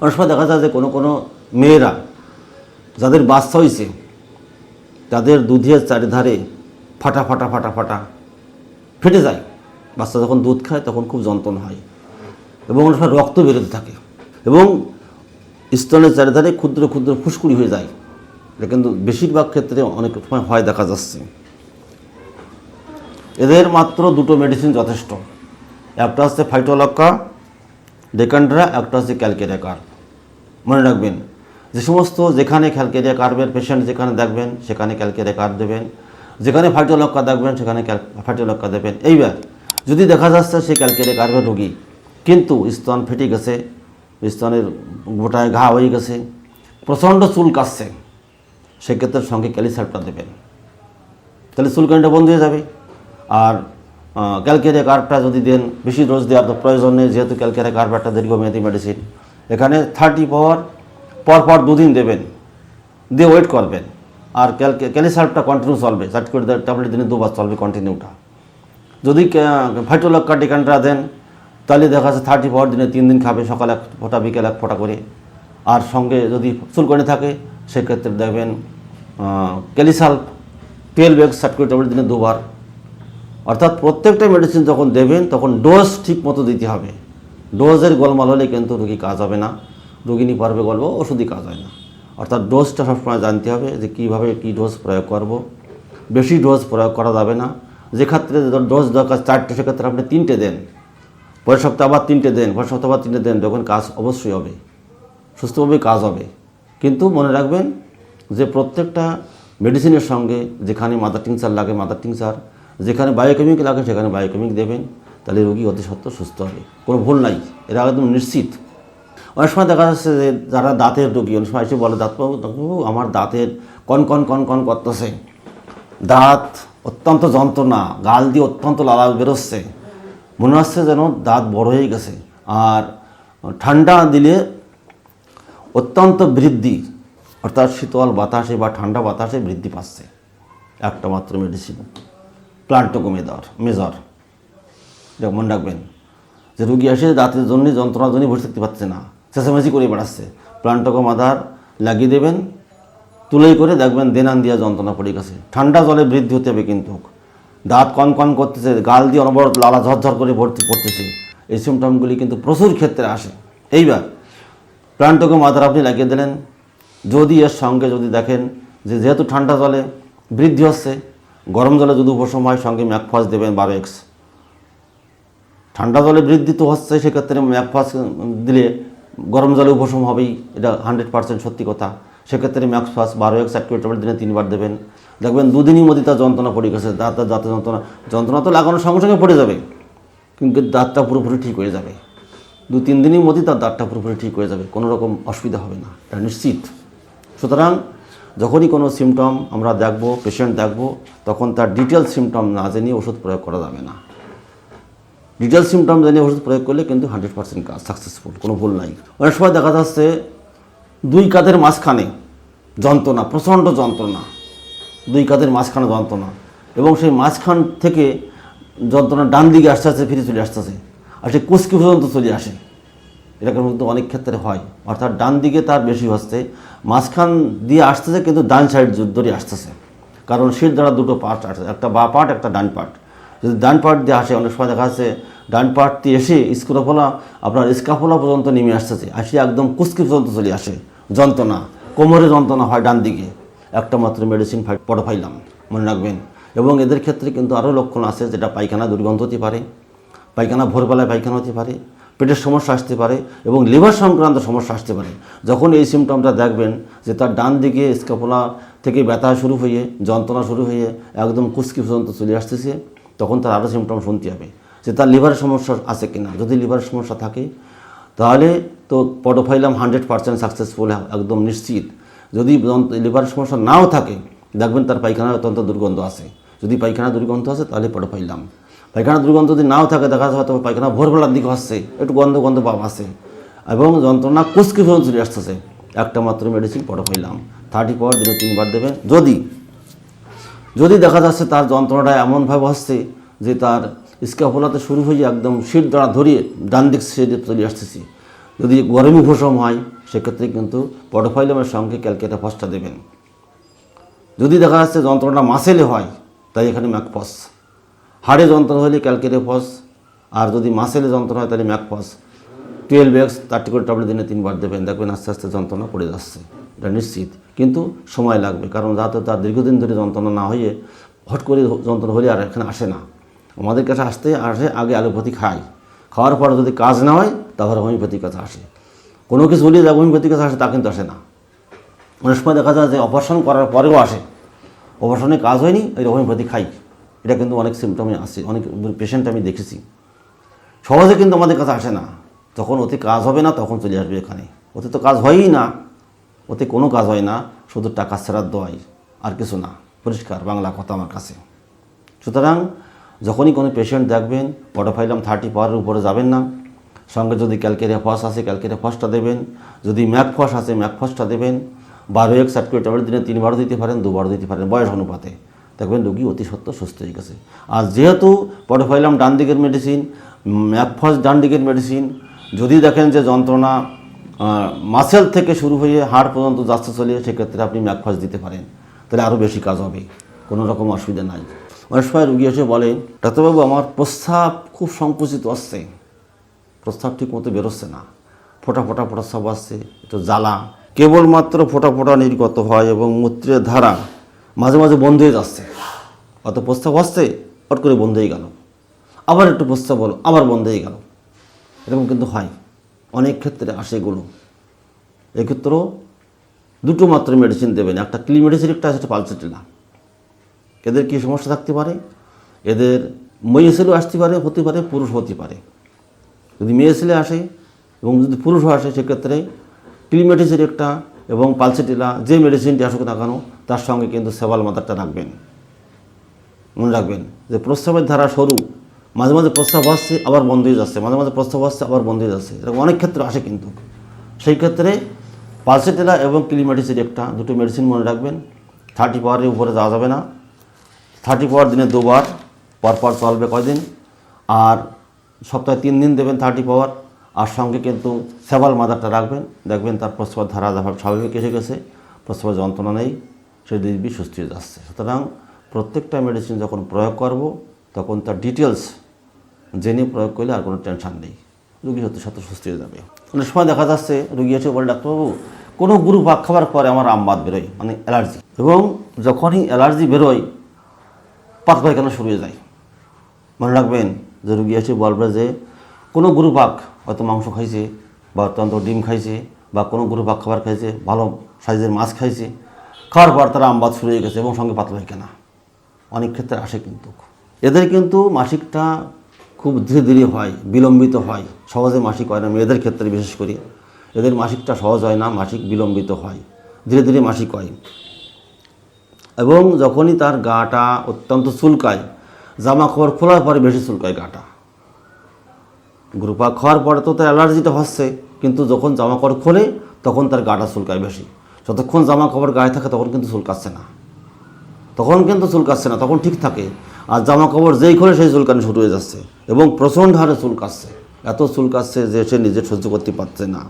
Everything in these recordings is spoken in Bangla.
অনেক সময় দেখা যায় যে কোনো কোনো মেয়েরা যাদের বাচ্চা হয়েছে তাদের দুধের চারিধারে ফাটা ফাটা ফাটা ফাটা ফেটে যায়। বাচ্চা যখন দুধ খায় তখন খুব যন্ত্রণা হয় এবং অনেক সময় রক্ত বেরোতে থাকে এবং স্তনের চারিধারে ক্ষুদ্র ক্ষুদ্র ফুসকুড়ি হয়ে যায়। এটা কিন্তু বেশিরভাগ ক্ষেত্রে অনেক সময় হয় দেখা যাচ্ছে। এদের মাত্র দুটো মেডিসিন যথেষ্ট। একটা হচ্ছে ফাইটোলক্কা ডেকান্ড্রা একটা হচ্ছে ক্যালকেরিয়া কার্ভ মনে রাখবেন, যে সমস্ত যেখানে ক্যালকেরিয়া কার্ভের পেশেন্ট যেখানে দেখবেন, সেখানে ক্যালকেরিয়া কার্ভ দেবেন। যেখানে ফাইটোলক্কা দেখবেন, সেখানে ফাইটোলক্কা দেবেন। এইবার, যদি দেখা যাচ্ছে সে ক্যালকেরিয়া কার্ভের রোগী, কিন্তু স্তন ফেটে গেছে, স্তনের গোটায় ঘা হয়ে গেছে, প্রচণ্ড চুল কাটছে সেক্ষেত্রে সঙ্গে ক্যালিসারটা দেবেন। তাহলে চুলকানিটা বন্ধ হয়ে যাবে। আর ক্যালকেরিয়া কার্ভটা যদি দেন, বেশি ডোজ দেওয়ার তো প্রয়োজন নেই, যেহেতু ক্যালকেরিয়া কার্ভ একটা দীর্ঘমেয়াদী মেডিসিন এখানে থার্টি পাওয়ার পর পর দুদিন দেবেন, দিয়ে ওয়েট করবেন। আর ক্যালকে, ক্যালিসার্ভটা কন্টিনিউ চলবে চারটি করে ট্যাবলেট দিনে দুবার চলবে কন্টিনিউটা যদি ফাইটোলক্কা টিকানটা দেন, তাহলে দেখা যাচ্ছে থার্টি পাওয়ার দিনে তিন দিন খাবে, সকালে এক ফোঁটা, বিকেল এক ফোঁটা করে। আর সঙ্গে যদি চুলকনি থাকে, সেক্ষেত্রে দেখবেন ক্যালিসাল্ভ টুয়েলভ এক্স ষাট করে ট্যাবলেট দিনে দুবার। অর্থাৎ প্রত্যেকটা মেডিসিন যখন দেবেন, তখন ডোজ ঠিক মতো দিতে হবে। ডোজের গোলমাল হলে কিন্তু রুগী কাজ হবে না। রোগিনী পারবে গল্প, ওষুধই কাজ হয় না। অর্থাৎ ডোজটা সবসময় জানতে হবে যে কীভাবে কী ডোজ প্রয়োগ করব। বেশি ডোজ প্রয়োগ করা যাবে না। যে ক্ষেত্রে ডোজ দরকার, চারটে, সেক্ষেত্রে আপনি তিনটে দেন। পরের সপ্তাহে আবার তিনটে দেন, পরের সপ্তাহে আবার তিনটে দেন, তখন কাজ অবশ্যই হবে। সুস্থভাবে কাজ হবে। কিন্তু মনে রাখবেন যে প্রত্যেকটা মেডিসিনের সঙ্গে যেখানে মাদার টিংচার লাগে মাদার টিংচার যেখানে বায়োকেমিক লাগে সেখানে বায়োকেমিক দেবেন। তাহলে রোগী অতি সত্ত্বর সুস্থ হবে। কোনো ভুল নাই। এরা একদম নিশ্চিত। অনেক সময় দেখা যাচ্ছে যে যারা দাঁতের রোগী, অনেক সময় এসে বলে, দাঁতবাবু ডাক্তারবাবু আমার দাঁতের কন কন কন কন করতেছে। দাঁত অত্যন্ত যন্ত্রণা, গাল দিয়ে অত্যন্ত লালা বেরোচ্ছে। মনে হচ্ছে যেন দাঁত বড় হয়ে গেছে। আর ঠান্ডা দিলে অত্যন্ত বৃদ্ধি, অর্থাৎ শীতল বাতাসে বা ঠান্ডা বাতাসে বৃদ্ধি পাচ্ছে। একটা মাত্র মেডিসিন প্লান্টোকো মেদর মেজর। এটা মনে রাখবেন, যে রুগী এসে দাঁতের জন্য যন্ত্রণার জন্য বসে থাকতে পারছে না, চেঁচামেচি করে বেড়াচ্ছে। প্লান্টোকো মাদার লাগিয়ে দেবেন, তুলেই করে দেখবেন দেনান দিয়া যন্ত্রণা পড়ে গেছে। ঠান্ডা জলে বৃদ্ধি হতে হবে কিন্তু দাঁত কন কন করতেছে, গাল দিয়ে অনবরত লালা ঝরঝর করে ভর্তি পড়তেছে এই সিমটমগুলি কিন্তু প্রচুর ক্ষেত্রে আসে। এইবার প্লান্টকে মাথার আপনি লাগিয়ে দিলেন। যদি এর সঙ্গে যদি দেখেন যে যেহেতু ঠান্ডা জলে বৃদ্ধি হচ্ছে গরম জলে যদি উপশম হয়, সঙ্গে ম্যাকফাস দেবেন বারো এক্স। ঠান্ডা জলে বৃদ্ধি তো হচ্ছে, সেক্ষেত্রে ম্যাকফাস দিলে গরম জলে উপশম হবেই, এটা হান্ড্রেড পার্সেন্ট সত্যি কথা। সেক্ষেত্রে ম্যাক্সফাস বারো এক ষাট ট্যাবলেট দিনে তিনবার দেবেন। দেখবেন দুদিনই মধ্যে তার যন্ত্রণা পড়ে গেছে, দাঁত দাঁতের যন্ত্রণা। যন্ত্রণা তো লাগানোর সঙ্গে সঙ্গে পড়ে যাবে, কিন্তু দাঁতটা পুরোপুরি ঠিক হয়ে যাবে। দু তিন দিনের মধ্যেই তার দাঁতটা পুরোপুরি ঠিক হয়ে যাবে, কোনো রকম অসুবিধা হবে না, এটা নিশ্চিত। সুতরাং যখনই কোনো সিমটম আমরা দেখব পেশেন্ট দেখব, তখন তার ডিটেল সিমটম না জেনে ওষুধ প্রয়োগ করা যাবে না। ডিটেল সিমটম জেনে ওষুধ প্রয়োগ করলে কিন্তু হান্ড্রেড পার্সেন্ট কাজ সাকসেসফুল কোনো ভুল নাই। অনেক সময় দেখা যাচ্ছে, দুই কাঁধের মাঝখানে যন্ত্রণা, প্রচণ্ড যন্ত্রণা, দুই কাঁধের মাঝখানে যন্ত্রণা এবং সেই মাঝখান থেকে যন্ত্রণা ডান দিকে আসতে আসতে ফিরে চলে আসতেছে, আর সে কুচকি পর্যন্ত চলে আসে। এরকম কিন্তু অনেক ক্ষেত্রে হয়। অর্থাৎ ডান দিকে তার বেশি হচ্ছে, মাঝখান দিয়ে আসতেছে কিন্তু ডান সাইড ধরে আসতেছে। কারণ শীত দ্বারা দুটো পার্ট আসে, একটা বা পার্ট একটা ডান পার্ট যদি ডান পার্ট দিয়ে আসে, অনেক সময় দেখা যাচ্ছে ডান পার্ট দিয়ে এসে স্ক্রোফোলা, আপনার স্কাফোলা পর্যন্ত নেমে আসতেছে আসে একদম কুস্কি পর্যন্ত চলে আসে। যন্ত্রণা কোমরে যন্ত্রণা হয় ডান দিকে। একটা মাত্র মেডিসিন পড়ে ফাইলাম মনে রাখবেন। এবং এদের ক্ষেত্রে কিন্তু আরও লক্ষণ আছে, যেটা পায়খানা দুর্গন্ধ হতে পারে, পায়খানা ভোরবেলায় পায়খানা হতে পারে পেটের সমস্যা আসতে পারে এবং লিভার সংক্রান্ত সমস্যা আসতে পারে। যখন এই সিমটমটা দেখবেন যে তার ডান দিকে স্কাপোলা থেকে ব্যথা শুরু হয়ে, যন্ত্রণা শুরু হয়ে একদম কুচকি পর্যন্ত চলে আসতেছে, তখন তার আরও সিমটম শুনতে হবে যে তার লিভারের সমস্যা আছে কিনা। যদি লিভারের সমস্যা থাকে, তাহলে তো পটোফাইলাম হান্ড্রেড পার্সেন্ট সাকসেসফুল একদম নিশ্চিত। যদি লিভারের সমস্যা নাও থাকে, দেখবেন তার পায়খানা অত্যন্ত দুর্গন্ধ আছে। যদি পায়খানা দুর্গন্ধ আছে, তাহলে পটোফাইলাম পায়খানা দুর্গন্ধ যদি নাও থাকে, দেখা যাচ্ছে হয়তো পায়খানা ভোরবেলার দিকে আসছে একটু গন্ধ গন্ধ ভাব আছে। এবং যন্ত্রণা কুচকি ফোন চলে আসতেছে। একটা মাত্র মেডিসিন পটোফাইলাম থার্টি পাওয়ার দিনে তিনবার দেবেন যদি যদি দেখা যাচ্ছে তার যন্ত্রণাটা এমনভাবে আসছে যে তার স্ক্যাফোলাতে শুরু হয়ে একদম সিট দ্বারা ধরিয়ে ডান দিক সেটে চলে আসতেছি। যদি গরমই উপশম হয়, সেক্ষেত্রে কিন্তু পটোফাইলামের সঙ্গে ক্যালকেটা ফসটা দেবেন। যদি দেখা যাচ্ছে যন্ত্রণা মাসেলে হয়, তাই এখানে ম্যাকফস হাড়ে যন্ত্রণা হলে ক্যালকেটে ফস, আর যদি মাসেলে যন্ত্রণা হয় তাহলে mag phos twelve X thirty করে ট্যাবলেট দিনে তিনবার দেবেন, দেখবেন আস্তে আস্তে যন্ত্রণা পড়ে যাচ্ছে। এটা নিশ্চিত। কিন্তু সময় লাগবে, কারণ যাতে তার দীর্ঘদিন ধরে যন্ত্রণা না হয়ে হট করে যন্ত্রণা হলে আর এখানে আসে না। আমাদের কাছে আসতে আসে, আগে অ্যালোপ্যাথি খাই খাওয়ার পরে যদি কাজ না হয়, তারপরে হোমিওপ্যাথির কাছে আসে। কোনো কিছু হলে যা হোমিওপ্যাথির কাছে আসে, তা কিন্তু আসে না। অনেক সময় দেখা যায় যে অপারেশন করার পরেও আসে। অপারেশনে কাজ হয়নি, এই হোমিওপ্যাথি খাই। এটা কিন্তু অনেক সিমটমে আসে অনেক পেশেন্ট আমি দেখেছি। সহজে কিন্তু আমাদের কাছে আসে না। যখন ওতে কাজ হবে না, তখন চলে আসবে এখানে। ওতে তো কাজ হয়ই না। ওতে কোনো কাজ হয় না, শুধু টাকা শ্রাদ্ধ হয় আর কিছু না। পরিষ্কার বাংলা কথা আমার কাছে। সুতরাং যখনই কোনো পেশেন্ট দেখবেন পটোফাইলাম থার্টি পাওয়ারের উপরে যাবেন না। সঙ্গে যদি ক্যালকেরিয়া ফস আছে ক্যালকেরিয়া ফসটা দেবেন। যদি ম্যাক ফস আছে, ম্যাক ফসটা দেবেন। বারো এক সার্টিফিকেট দিনে তিনবারও দিতে পারেন, দুবারও দিতে পারেন, বয়স অনুপাতে। দেখবেন রোগী অতি সত্ত্ব সুস্থ হয়ে গেছে। আর যেহেতু পটোফাইলাম ডান দিকের মেডিসিন ম্যাকফস ডান দিকের মেডিসিন যদি দেখেন যে যন্ত্রণা মাসেল থেকে শুরু হয়ে হাড় পর্যন্ত যাচ্ছে চলে, সেক্ষেত্রে আপনি ম্যাকফস দিতে পারেন। তাহলে আরও বেশি কাজ হবে। কোনো রকম অসুবিধা নাই। অনেক সময় রুগী এসে বলে ডাক্তারবাবু, আমার প্রস্রাব খুব সংকুচিত আসছে প্রস্তাব ঠিক মতো বেরোচ্ছে না। ফোটা ফোটা প্রস্রাব আসছে, একটু জ্বালা। কেবলমাত্র ফোটা ফোটা নির্গত হয় এবং মূত্রের ধারা মাঝে মাঝে বন্ধ হয়ে যাচ্ছে। অত প্রস্তাব আসছে, হট করে বন্ধ হয়ে গেল। আবার একটু প্রস্তাব হলো, আবার বন্ধ হয়ে গেল। এরকম কিন্তু হয়। অনেক ক্ষেত্রে আসে এগুলো। এক্ষেত্রেও দুটো মাত্র মেডিসিন দেবেন। একটা ক্লি মেডিসিন একটা আছে পালসেটিলা এদের কী সমস্যা থাকতে পারে? এদের মেয়ে ছেলেও আসতে পারে, হতে পারে পুরুষ হতে পারে। যদি মেয়ে ছেলে আসে এবং যদি পুরুষও আসে, সেক্ষেত্রে ক্লিমেটিসের একটা এবং পালসেটিলা যে মেডিসিনটি আসুক না কেন, তার সঙ্গে কিন্তু সেবাল মাদারটা রাখবেন। মনে রাখবেন যে প্রস্রাবের ধারা সরু, মাঝে মাঝে প্রস্রাব আসছে, আবার বন্ধ হয়ে যাচ্ছে। মাঝে মাঝে প্রস্রাব আসছে, আবার বন্ধ হয়ে যাচ্ছে। এরকম অনেক ক্ষেত্রে আসে কিন্তু। সেই ক্ষেত্রে পালসেটেলা এবং ক্লিমেটিসের একটা, দুটো মেডিসিন মনে রাখবেন। থার্টি পাওয়ারের উপরে যাওয়া যাবে না। থার্টি পাওয়ার দিনে দুবার, পরপর চলবে কয়দিন? আর সপ্তাহে তিন দিন দেবেন থার্টি পাওয়ার। আর সঙ্গে কিন্তু সেবাল মাদারটা রাখবেন। দেখবেন তার প্রস্রাবের ধারা স্বাভাবিক এসে গেছে প্রস্রাবের যন্ত্রণা নেই, সে দিব্যি সুস্থ হয়ে যাচ্ছে। সুতরাং প্রত্যেকটা মেডিসিন যখন প্রয়োগ করব, তখন তার ডিটেলস জেনে প্রয়োগ করলে আর কোনো টেনশন নেই। রুগী সত্যি সত্য সুস্থ হয়ে যাবে। অনেক সময় দেখা যাচ্ছে, রুগী এসে বলে, ডাক্তারবাবু, কোনো গুরু ভাগ খাবার পরে আমার আমবাদ বেরোয় মানে অ্যালার্জি এবং যখনই অ্যালার্জি বেরোয় পাত পায়খানা শুরু হয়ে যায়? মনে রাখবেন যে রুগী এসে বলবে যে, কোনো গুরু পাক হয়তো মাংস খাইছে, বা অত্যন্ত ডিম খাইছে, বা কোনো গরু পাক খাবার খাইছে, ভালো সাইজের মাছ খাইছে খাওয়ার পর তারা আমবাদ শুরু হয়ে গেছে এবং সঙ্গে পাতলা হয় কেনা অনেক ক্ষেত্রে আসে কিন্তু। এদের কিন্তু মাসিকটা খুব ধীরে ধীরে হয়, বিলম্বিত হয়, সহজে মাসিক হয় না। মেয়েদের ক্ষেত্রে বিশেষ করে এদের মাসিকটা সহজ হয় না, মাসিক বিলম্বিত হয়, ধীরে ধীরে মাসিক হয়। এবং যখনই তার গাটা অত্যন্ত চুলকায় জামা কাপড় খোলার পরে বেশি চুলকায় গাটা। গ্রুপা খাওয়ার পরে তো তার অ্যালার্জিটা হচ্ছে, কিন্তু যখন জামা কাপড় খোলে, তখন তার গাটা চুলকায় বেশি। যতক্ষণ জামা কাপড় গায়ে থাকে, তখন কিন্তু চুলকাচ্ছে না। তখন কিন্তু চুলকাচ্ছে না, তখন ঠিক থাকে। আর জামা কাপড় যেই খোলে, সেই চুলকানি শুরু হয়ে যাচ্ছে এবং প্রচণ্ড হারে চুলকাচ্ছে। এত চুলকাচ্ছে যে সে নিজে সহ্য করতে পারছে না।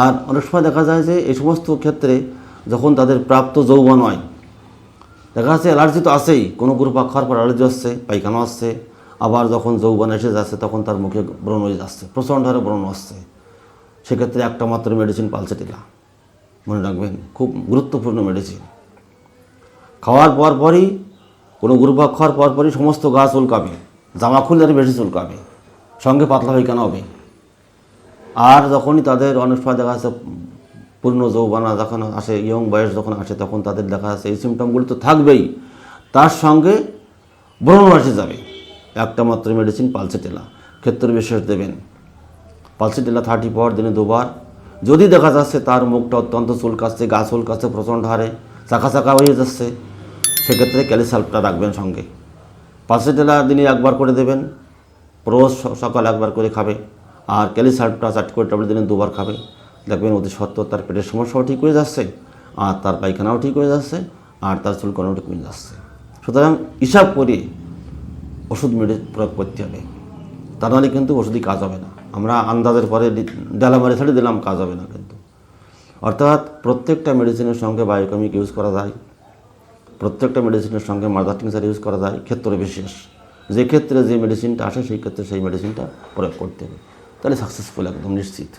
আর অনেক সময় দেখা যায় যে, এই সমস্ত ক্ষেত্রে যখন তাদের প্রাপ্ত যৌবন হয়, দেখা যাচ্ছে অ্যালার্জি তো আছেই। কোনো গ্রুপ খাওয়ার পর অ্যালার্জি আসছে পায়খানা আসছে আবার যখন যৌবন এসে যাচ্ছে, তখন তার মুখে ব্রণ হয়ে যাচ্ছে, প্রচণ্ড হারে ব্রণ আসছে সেক্ষেত্রে একটা মাত্র মেডিসিন পালসেটিলা মনে রাখবেন, খুব গুরুত্বপূর্ণ মেডিসিন খাওয়ার পর পরই, কোনো গ্রুপ খাওয়ার পর পরই সমস্ত গা চুলকাবে, জামা খুললে আরও বেশি চুলকাবে, সঙ্গে পাতলা হয়ে কেন হবে? আর যখনই তাদের অনেক সময় দেখা যাচ্ছে, পূর্ণ যৌবনা যখন আসে ইয়ং বয়স যখন আসে, তখন তাদের দেখা যাচ্ছে, এই সিমটমগুলি তো থাকবেই। তার সঙ্গে ব্রণ এসে যাবে। একটা মাত্র মেডিসিন পালসেটেলা। ক্ষেত্র বিশেষ দেবেন। পালসেটেলা থার্টি পাওয়ার দিনে দুবার। যদি দেখা যাচ্ছে তার মুখটা অত্যন্ত চুলকাচ্ছে, গা চুলকাচ্ছে, প্রচণ্ড হারে চাকা চাকা হয়ে যাচ্ছে, সেক্ষেত্রে ক্যালিসালটা রাখবেন সঙ্গে। পালসেটেলা দিনে একবার করে দেবেন। রোজ সকাল একবার করে খাবে। আর ক্যালিসালটা চারটি করে ট্যাবলেট দিনে দুবার খাবে। দেখবেন অতি সত্ত্বেও তার পেটের সমস্যাও ঠিক হয়ে যাচ্ছে, আর তার পায়খানাও ঠিক হয়ে যাচ্ছে, আর তার চুলকানাও ঠিক হয়ে যাচ্ছে। সুতরাং হিসাব করে ওষুধ মেডি প্রয়োগ করতে হবে। তা নাহলে কিন্তু ওষুধই কাজ হবে না। আমরা আন্দাজের পরে ডেলা মারি ছেড়ে দিলাম, কাজ হবে না কিন্তু। অর্থাৎ প্রত্যেকটা মেডিসিনের সঙ্গে বায়োকেমিক ইউজ করা যায়। প্রত্যেকটা মেডিসিনের সঙ্গে মাদার টিংসার ইউজ করা যায়, ক্ষেত্র বিশেষ। যে ক্ষেত্রে যে মেডিসিনটা আসে, সেই ক্ষেত্রে সেই মেডিসিনটা প্রয়োগ করতে হবে। তাহলে সাকসেসফুল একদম নিশ্চিত।